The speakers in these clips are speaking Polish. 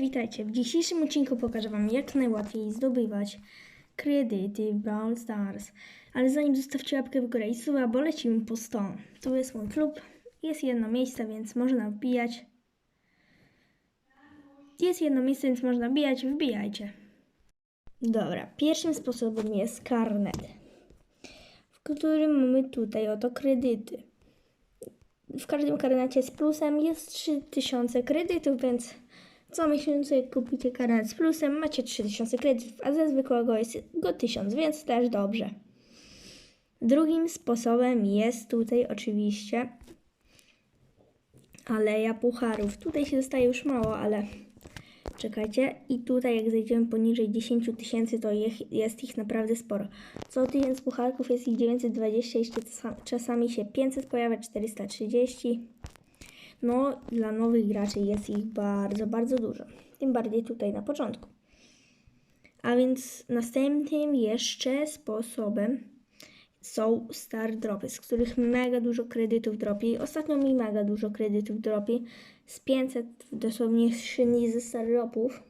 witajcie. W dzisiejszym odcinku pokażę Wam, jak najłatwiej zdobywać kredyty w Brawl Stars. Ale zanim zostawcie łapkę w górę i suba, bo lecimy po 100. Tu jest mój klub, jest jedno miejsce, więc można wbijać. Jest jedno miejsce, więc można wbijać, wbijajcie. Dobra, pierwszym sposobem jest karnet, w którym mamy tutaj oto kredyty. W każdym karnecie z plusem jest 3000 kredytów, więc co miesiąc kupicie karnet z plusem macie 3000 kredytów, a ze zwykłego jest go 1000, więc też dobrze. Drugim sposobem jest tutaj oczywiście aleja pucharów. Tutaj się dostaje już mało, ale czekajcie. I tutaj jak zejdziemy poniżej 10 tysięcy, to jest ich naprawdę sporo. Co 1000 pucharków jest ich 920, jeszcze czasami się 500 pojawia, 430. No, dla nowych graczy jest ich bardzo, bardzo dużo. Tym bardziej tutaj na początku. A więc następnym jeszcze sposobem są star dropy, z których mega dużo kredytów dropi. Ostatnio mi mega dużo kredytów dropi. Z 500 dosłownie szyni ze star dropów.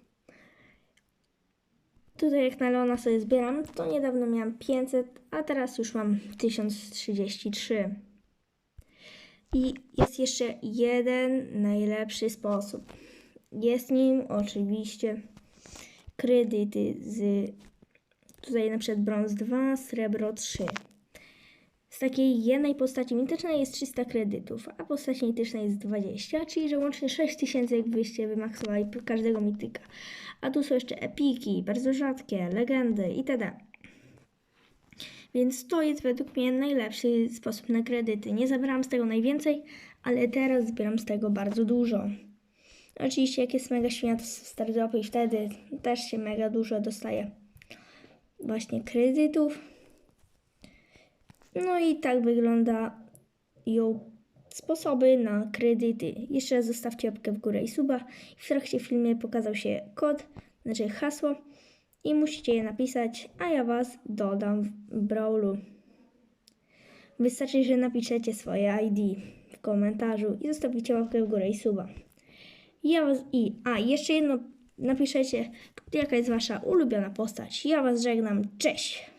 Tutaj jak na Leona sobie zbieram, to niedawno miałam 500, a teraz już mam 1033. I jest jeszcze jeden najlepszy sposób. Jest nim oczywiście kredyty z tutaj na przykład brąz 2, srebro 3. Z takiej jednej postaci mitycznej jest 300 kredytów, a postaci mitycznej jest 20, czyli że łącznie 6000 jakbyście wymaksowali każdego mityka. A tu są jeszcze epiki, bardzo rzadkie, legendy itd. Więc to jest według mnie najlepszy sposób na kredyty. Nie zabieram z tego najwięcej, ale teraz zbieram z tego bardzo dużo. Oczywiście jak jest mega świnia, to są stardropy i wtedy też się mega dużo dostaje właśnie kredytów. No i tak wygląda ją sposoby na kredyty. Jeszcze raz zostawcie łapkę w górę i suba. W trakcie filmie pokazał się kod, znaczy hasło i musicie je napisać, a ja Was dodam w Brawlu. Wystarczy, że napiszecie swoje ID w komentarzu i zostawicie łapkę w górę i suba. Ja was i a jeszcze jedno napiszecie, jaka jest wasza ulubiona postać. Ja was żegnam. Cześć.